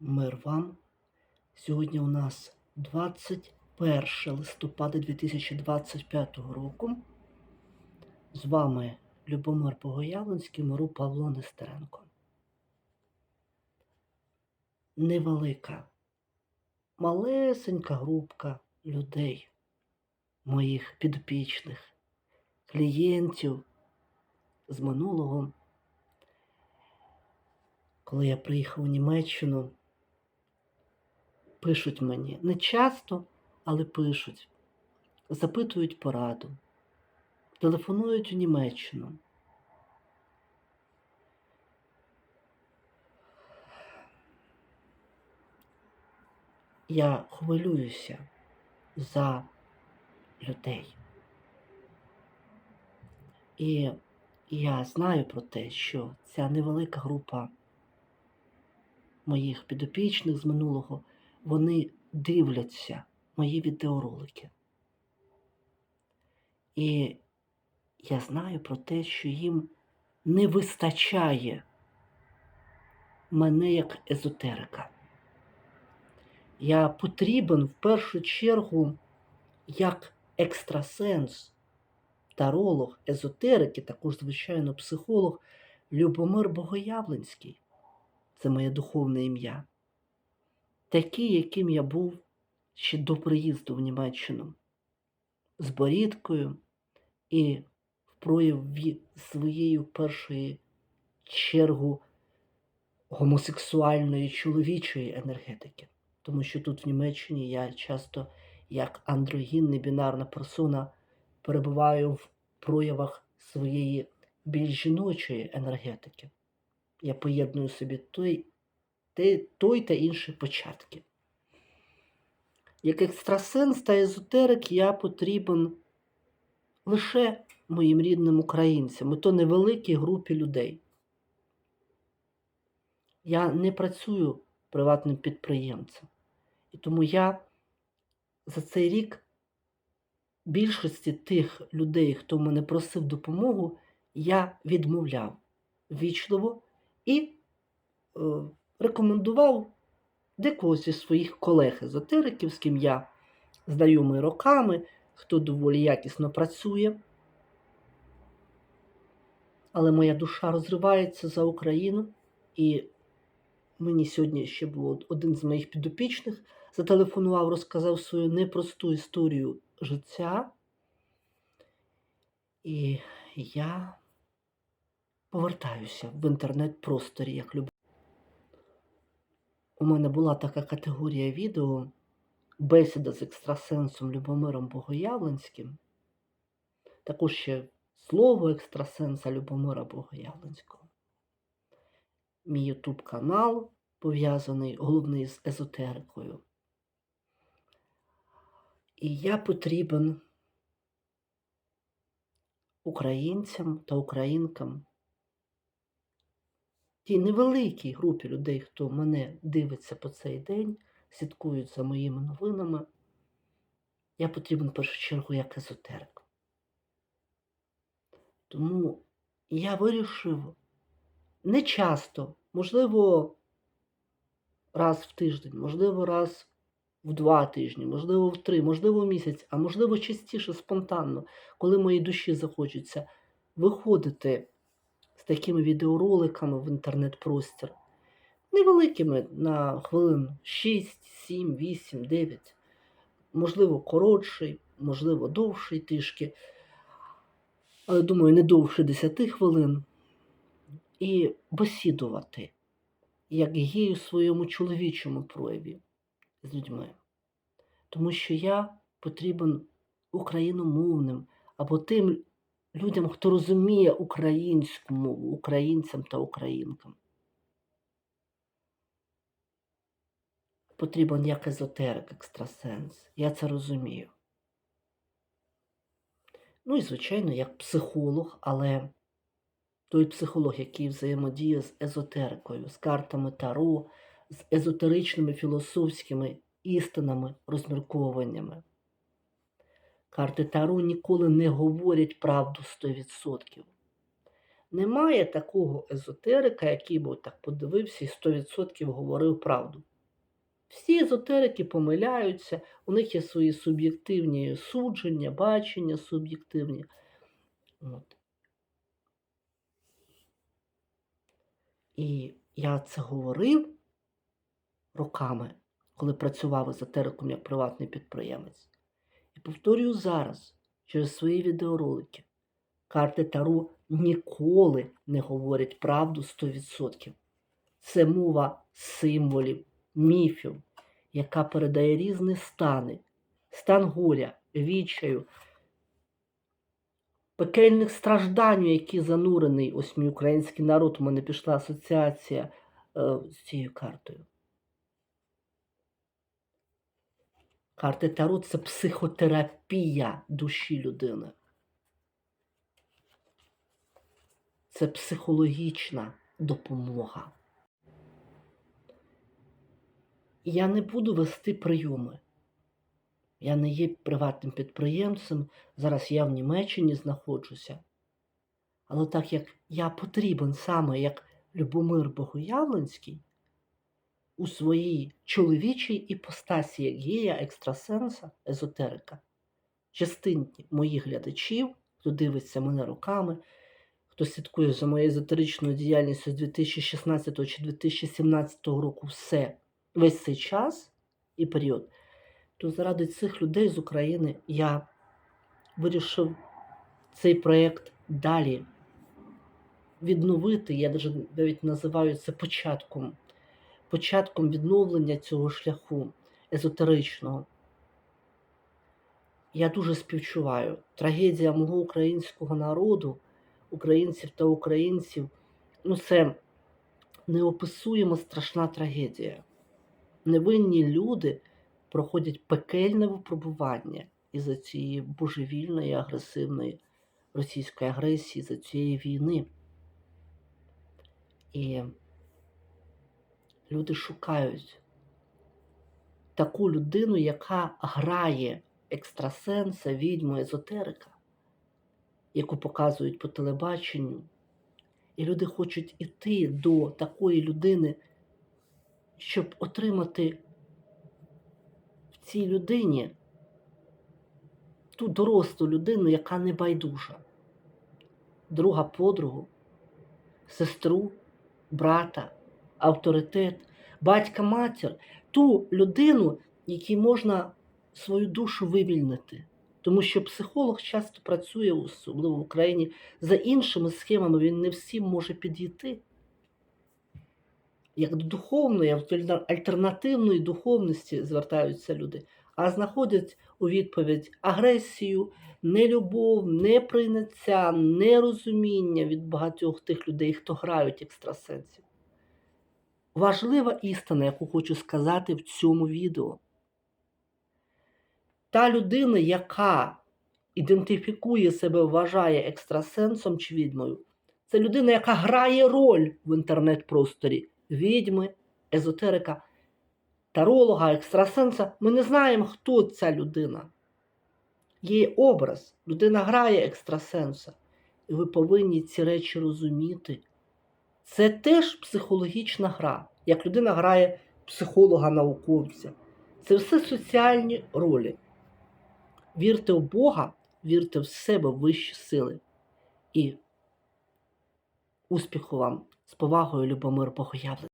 Мир вам. Сьогодні у нас 21 листопада 2025 року. З вами Любомир Богоявленський, Миру Павло Нестеренко. Невелика, малесенька групка людей, моїх підопічних, клієнтів з минулого. Коли я приїхав у Німеччину, пишуть мені не часто, але пишуть, запитують пораду, телефонують у Німеччину. Я хвилююся за людей. І я знаю про те, що ця невелика група моїх підопічних з минулого, вони дивляться мої відеоролики. І я знаю про те, що їм не вистачає мене як езотерика. Я потрібен в першу чергу як екстрасенс, таролог, езотерик і також, звичайно, психолог Любомир Богоявленський. Це моє духовне ім'я. Такий, яким я був ще до приїзду в Німеччину, з борідкою і в прояві своєї першої чергу гомосексуальної чоловічої енергетики. Тому що тут в Німеччині я часто, як андрогін, небінарна персона, перебуваю в проявах своєї більш жіночої енергетики. Я поєдную собі той, той та інші початки. Як екстрасенс та езотерик я потрібен лише моїм рідним українцям, і то невеликій групі людей. Я не працюю приватним підприємцем. І тому я за цей рік більшості тих людей, хто мене просив допомогу, я відмовляв вічливо і е, рекомендував декого зі своїх колег-езотериків, з ким я знайомий роками, хто доволі якісно працює. Але моя душа розривається за Україну, і мені сьогодні ще був один з моїх підопічних, зателефонував, розказав свою непросту історію життя. І я повертаюся в інтернет-просторі, як люблю. У мене була така категорія відео бесіда з екстрасенсом Любомиром Богоявленським. Також ще слово екстрасенса Любомира Богоявленського. Мій ютуб канал пов'язаний головний з езотерикою. І я потрібен українцям та українкам, тій невеликій групі людей, хто мене дивиться по цей день, слідкують за моїми новинами. Я потрібен в першу чергу як езотерик. Тому я вирішив не часто, можливо, раз в тиждень, можливо, раз в два тижні, можливо, в три, можливо, в місяць, а можливо, частіше, спонтанно, коли моїй душі захочеться виходити такими відеороликами в інтернет-простір. Невеликими на хвилин 6, 7, 8, 9, можливо, коротший, можливо, довший трішки, але думаю, не довше 10 хвилин. І бесідувати, як гей у своєму чоловічому прояві з людьми. Тому що я потрібен україномовним або тим людям, хто розуміє українську мову, українцям та українкам. Потрібен як езотерик, екстрасенс. Я це розумію. Ну і, звичайно, як психолог, але той психолог, який взаємодіє з езотерикою, з картами Таро, з езотеричними філософськими істинами, розмірковуваннями. Карти Таро ніколи не говорять правду 100%. Немає такого езотерика, який би так подивився і 100% говорив правду. Всі езотерики помиляються, у них є свої суб'єктивні судження, бачення суб'єктивні. От. І я це говорив роками, коли працював езотериком як приватний підприємець. Повторюю зараз через свої відеоролики. Карти Таро ніколи не говорять правду 100%. Це мова символів, міфів, яка передає різні стани, стан горя, відчаю, пекельних страждань, які занурений ось мій український народ. У мене пішла асоціація е, з цією картою. Карти Таро це психотерапія душі людини. Це психологічна допомога. Я не буду вести прийоми. Я не є приватним підприємцем. Зараз я в Німеччині знаходжуся. Але так як я потрібен саме як Любомир Богоявленський у своїй чоловічій іпостасі, як гея, екстрасенса, езотерика, частині моїх глядачів, хто дивиться мене руками, хто слідкує за моєю езотеричною діяльністю з 2016 чи 2017 року, все, весь цей час і період, то заради цих людей з України я вирішив цей проєкт далі відновити. Я навіть- називаю це початком, початком відновлення цього шляху езотеричного. Я дуже співчуваю. Трагедія мого українського народу, українців та українців, ну це неописуємо страшна трагедія. Невинні люди проходять пекельне випробування із-за цієї божевільної, агресивної російської агресії, за цієї війни. І люди шукають таку людину, яка грає екстрасенса, відьму, езотерика, яку показують по телебаченню. І люди хочуть іти до такої людини, щоб отримати в цій людині ту дорослу людину, яка не байдужа, друга подругу, сестру, брата, авторитет, батька, матір, ту людину, якій можна свою душу вивільнити. Тому що психолог часто працює, особливо в Україні, за іншими схемами, він не всім може підійти. Як до духовної, альтернативної духовності звертаються люди, а знаходять у відповідь агресію, нелюбов, неприйняття, нерозуміння від багатьох тих людей, хто грають екстрасенсів. Важлива істина, яку хочу сказати в цьому відео. Та людина, яка ідентифікує себе, вважає екстрасенсом чи відьмою, це людина, яка грає роль в інтернет-просторі відьми, езотерика, таролога, екстрасенса. Ми не знаємо, хто ця людина. Є образ, людина грає екстрасенса. І ви повинні ці речі розуміти. Це теж психологічна гра, як людина грає психолога-науковця. Це все соціальні ролі. Вірте в Бога, вірте в себе, в вищі сили. І успіху вам з повагою, Любомир Богоявлений.